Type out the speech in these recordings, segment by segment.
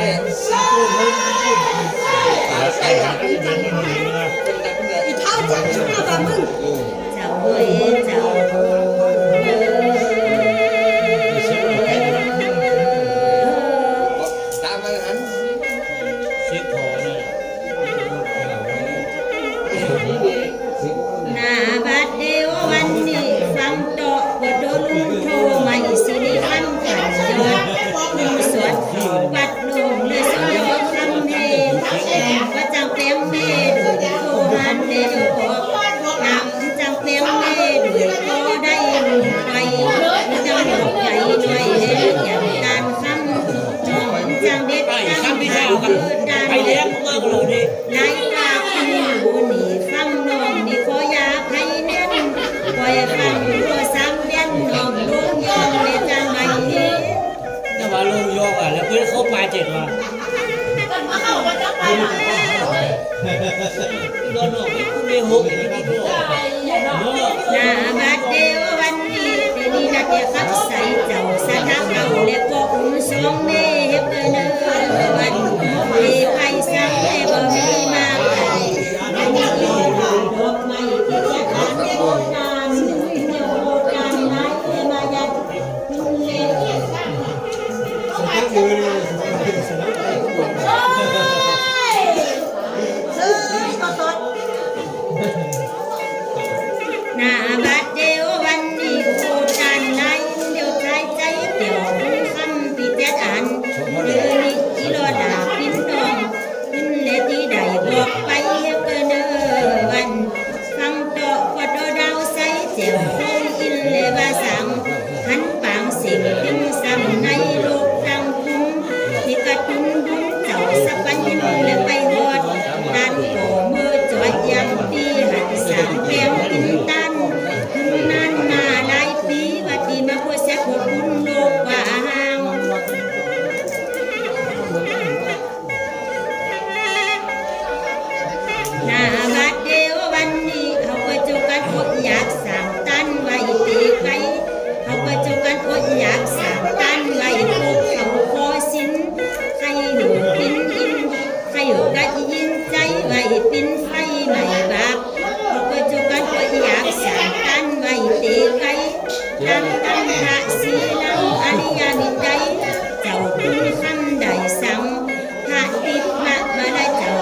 Yes. โดนหลอกไม่คุณไม่หกไม่ได้นาบาดเดวันนี้เป็นนาเดฟักใสเจ้าสะทักเอาและก็อุ้มสองเม คำใดซ้ำพราติพระมรจัน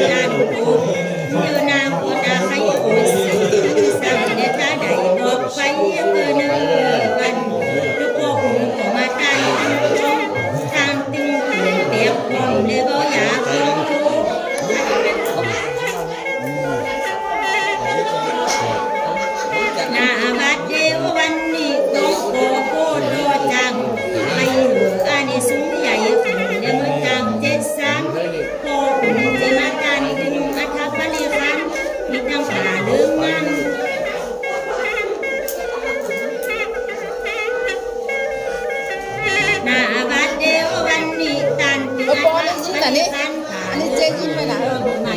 Milan ขึ้นไปหลังเออไหน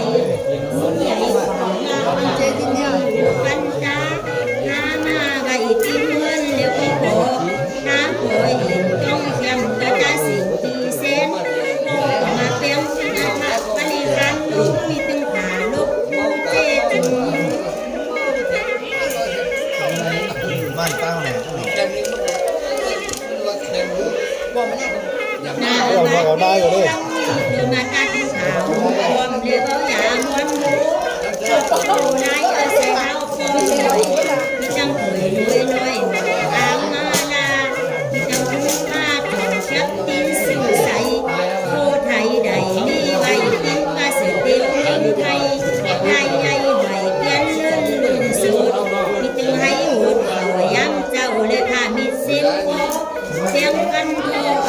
감사합니다.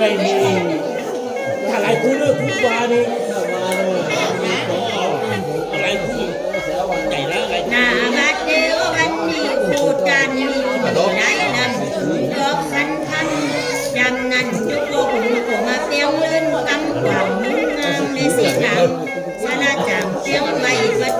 ไม่มีอะไรคุณเลิกคุณวานี่มาเลยขอเสียะไรคุใหญ่แล้วอะไรหน้าบัดเดียววันนี้พูดกันมีได้นำดอกคันคันยำนั้นจุดโกหกมาเปียงเลื่ตั้งควางมุ่งงามในสีดำสาราจังเปียงไว้วัด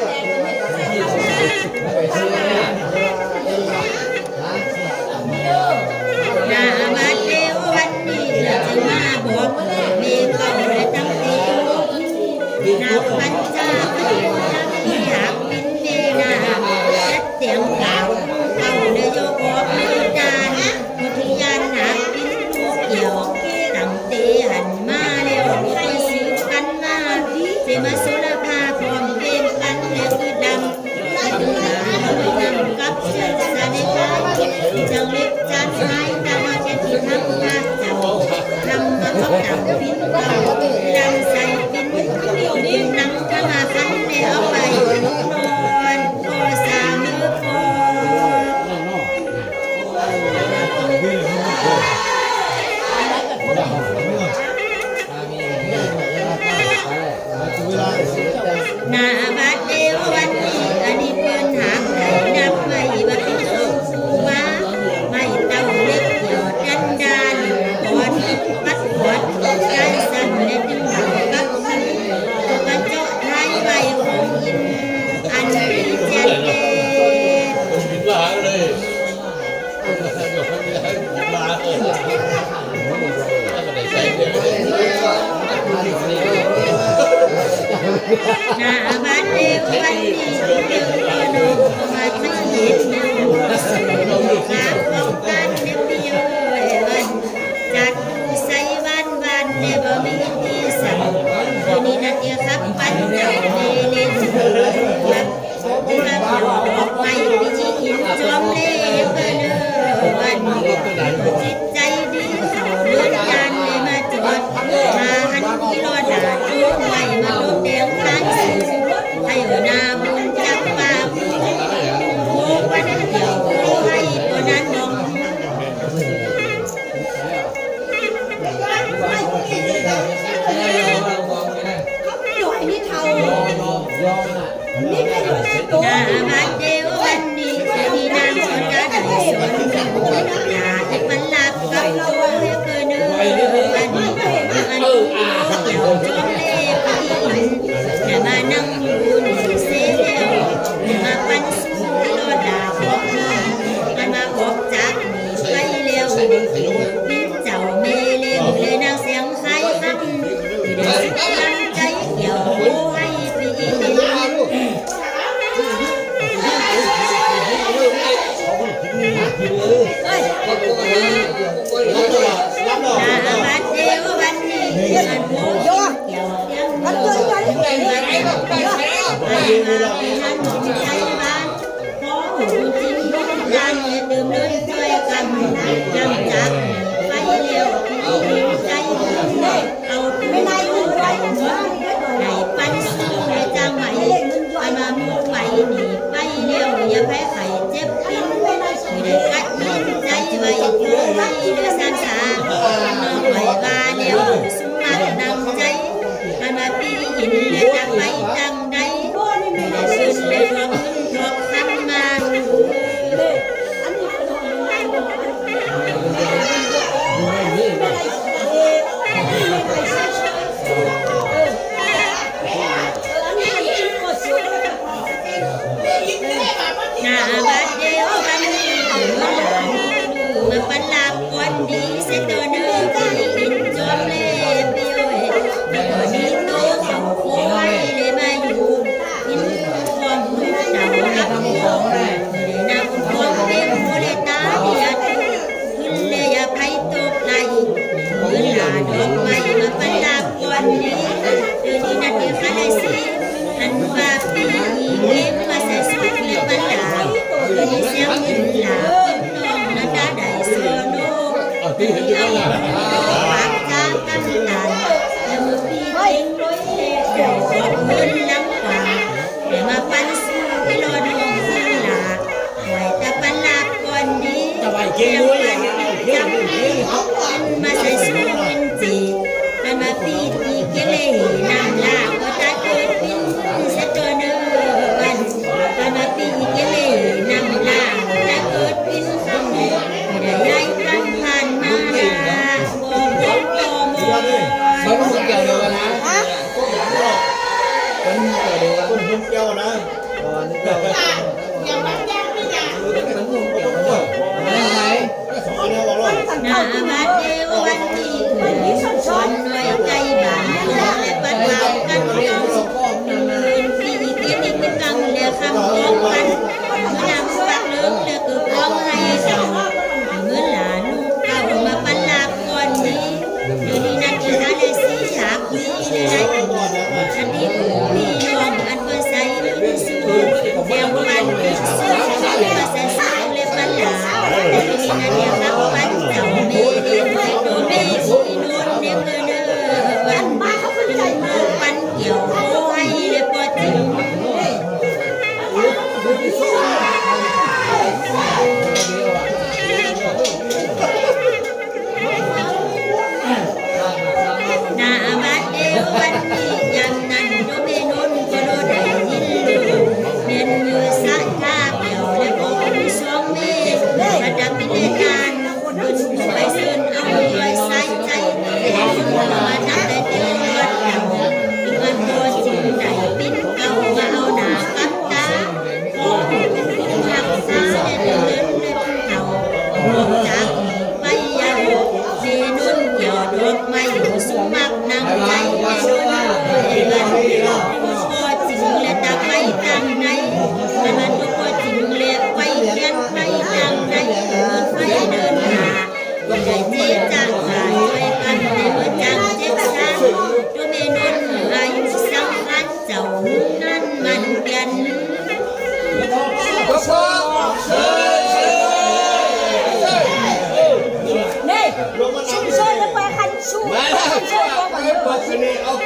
Sydney. Amen.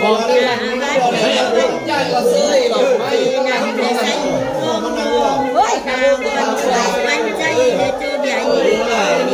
บอกเลยบอกเลยใหญ่กว่าซื้อหรอกไม่งานที่ไหนมันเอาหรอกเฮ้ยกมัใหญ่มัใหญ่เดี๋ยวเจอใหญ่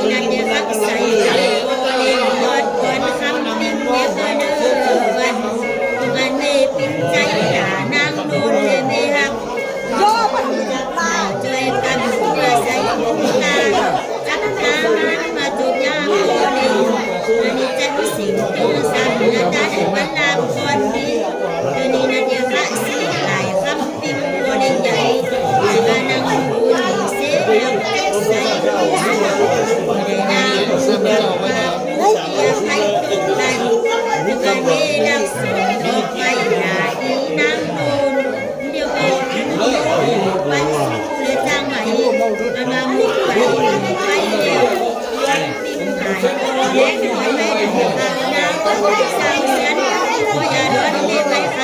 ใส่เสียนโอ้ยอย่าเดินเดินไปใคร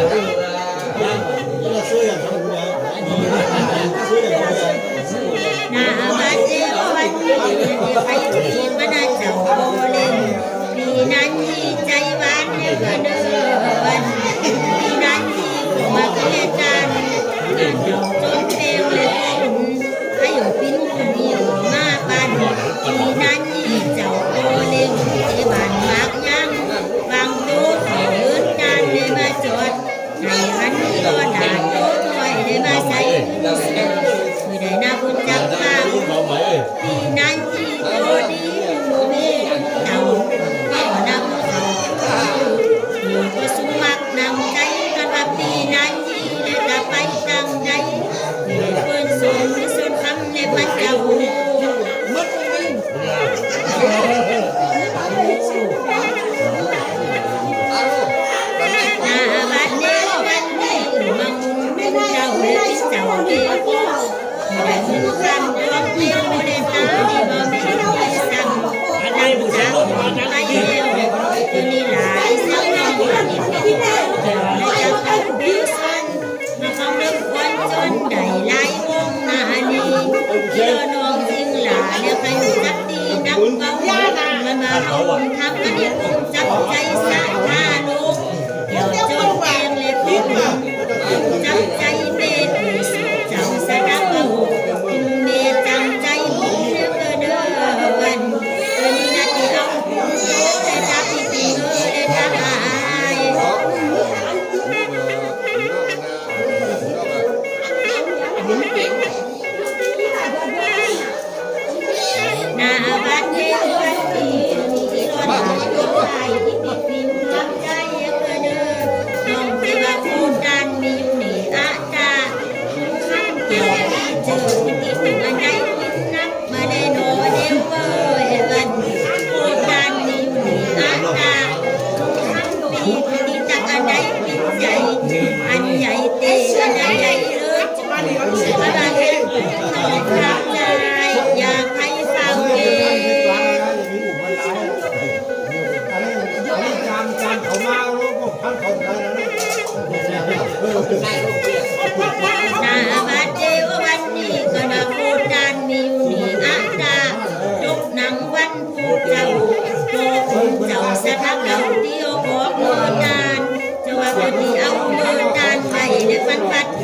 여기 找我。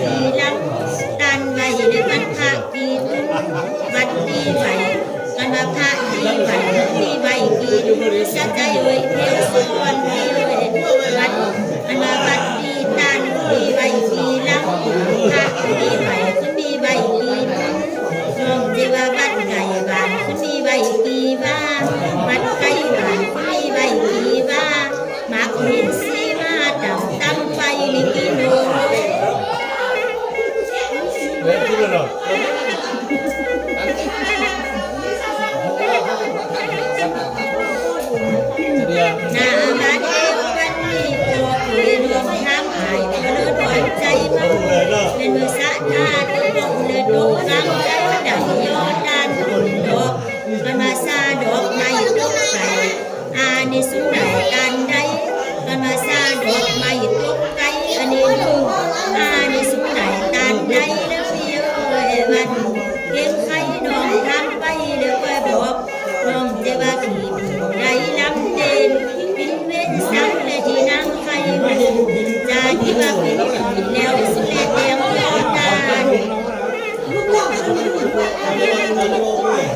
ีลังตันใบในพันธะกีตุวัดตีใบกันพระตีใบตีใบกีสัจจะโยยเดียวสุวรรณ นี้สุดหกันใดกันมาซาดอกไม้ตกไกอันนี้ลูกอานี้สุดหนกันใดแล้วพี่เอ้ยมันเก่งใครนองทำไปเดี๋วไปบอกน้องจะว่าขี่ใดลำเด่นบินเวนซักเลยที่นั่งไข่มันจะที่ว่าเป็นแล้วสุดแล้วเดียวตาลูกว่า